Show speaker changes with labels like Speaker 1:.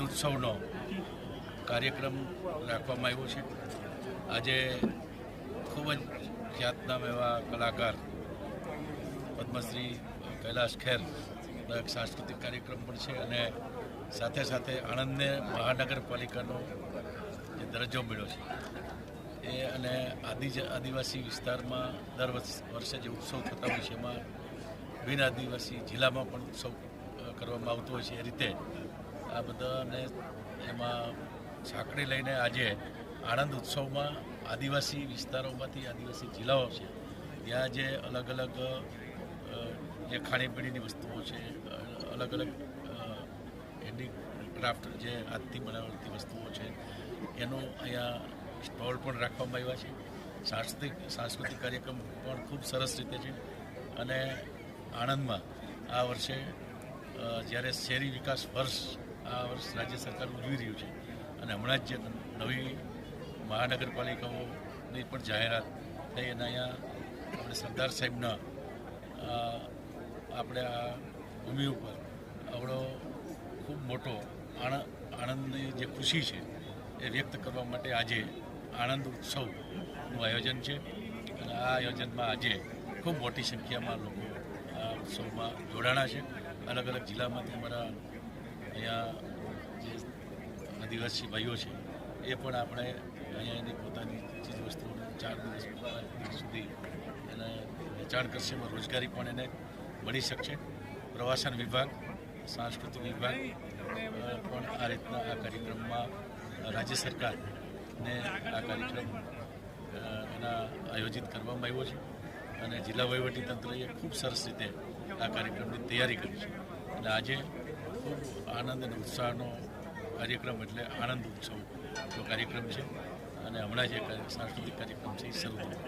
Speaker 1: ઉત્સવનો કાર્યક્રમ રાખવામાં આવ્યો છે. આજે ખૂબ જ ખ્યાતનામ એવા કલાકાર પદ્મશ્રી કૈલાશ ખેર એક સાંસ્કૃતિક કાર્યક્રમ પણ છે અને સાથે સાથે આણંદને મહાનગરપાલિકાનો જે દરજ્જો મળ્યો છે એ અને આદિજ આદિવાસી વિસ્તારમાં દર વર્ષ- વર્ષે જે ઉત્સવ થતા હોય છે, એમાં બિન આદિવાસી જિલ્લામાં પણ ઉત્સવ કરવામાં આવતો હોય છે. એ રીતે આ બધાને એમાં સાંકળી લઈને આજે આણંદ ઉત્સવમાં આદિવાસી વિસ્તારોમાંથી આદિવાસી જિલ્લાઓ છે, ત્યાં જે અલગ અલગ જે ખાણીપીણીની વસ્તુઓ છે અલગ અલગ હેન્ડીક્રાફ્ટ જે હાથથી બનાવતી વસ્તુઓ છે, એનો અહીંયા સ્ટોલ પણ રાખવામાં આવ્યા છે. સાંસ્કૃતિક સાંસ્કૃતિક કાર્યક્રમ પણ ખૂબ સરસ રીતે છે અને આણંદમાં આ વર્ષે જ્યારે શહેરી વિકાસ વર્ષ આ વર્ષ રાજ્ય સરકાર ઉજવી રહ્યું છે. અને હમણાં જ જે નવી મહાનગરપાલિકાઓની પણ જાહેરાત થઈ અને અહીંયા આપણે સરદાર સાહેબના આપણે આ ભૂમિ ઉપર આવડો ખૂબ મોટો આણંદ આણંદની જે ખુશી છે એ વ્યક્ત કરવા માટે આજે આણંદ ઉત્સવનું આયોજન છે. અને આ આયોજનમાં આજે ખૂબ મોટી સંખ્યામાં લોકો આ ઉત્સવમાં જોડાણા છે. અલગ અલગ જિલ્લામાંથી અમારા અહીંયા જે આદિવાસી ભાઈઓ છે, એ પણ આપણે અહીંયા એની પોતાની ચીજ વસ્તુઓને ચાર દિવસ સુધી એને વેચાણ કરશે. એમાં રોજગારી પણ એને મળી શકશે. પ્રવાસન વિભાગ, સાંસ્કૃતિક વિભાગ પણ આ રીતના આ કાર્યક્રમમાં રાજ્ય સરકારને આ કાર્યક્રમ એના આયોજિત કરવામાં આવ્યો છે. અને જિલ્લા વહીવટી તંત્રએ ખૂબ સરસ રીતે આ કાર્યક્રમની તૈયારી કરી છે. અને આજે ખૂબ આનંદ અને ઉત્સાહનો કાર્યક્રમ એટલે આનંદ ઉત્સવનો કાર્યક્રમ છે. અને હમણાં જે સાંસ્કૃતિક કાર્યક્રમ છે એ શરૂ થયો.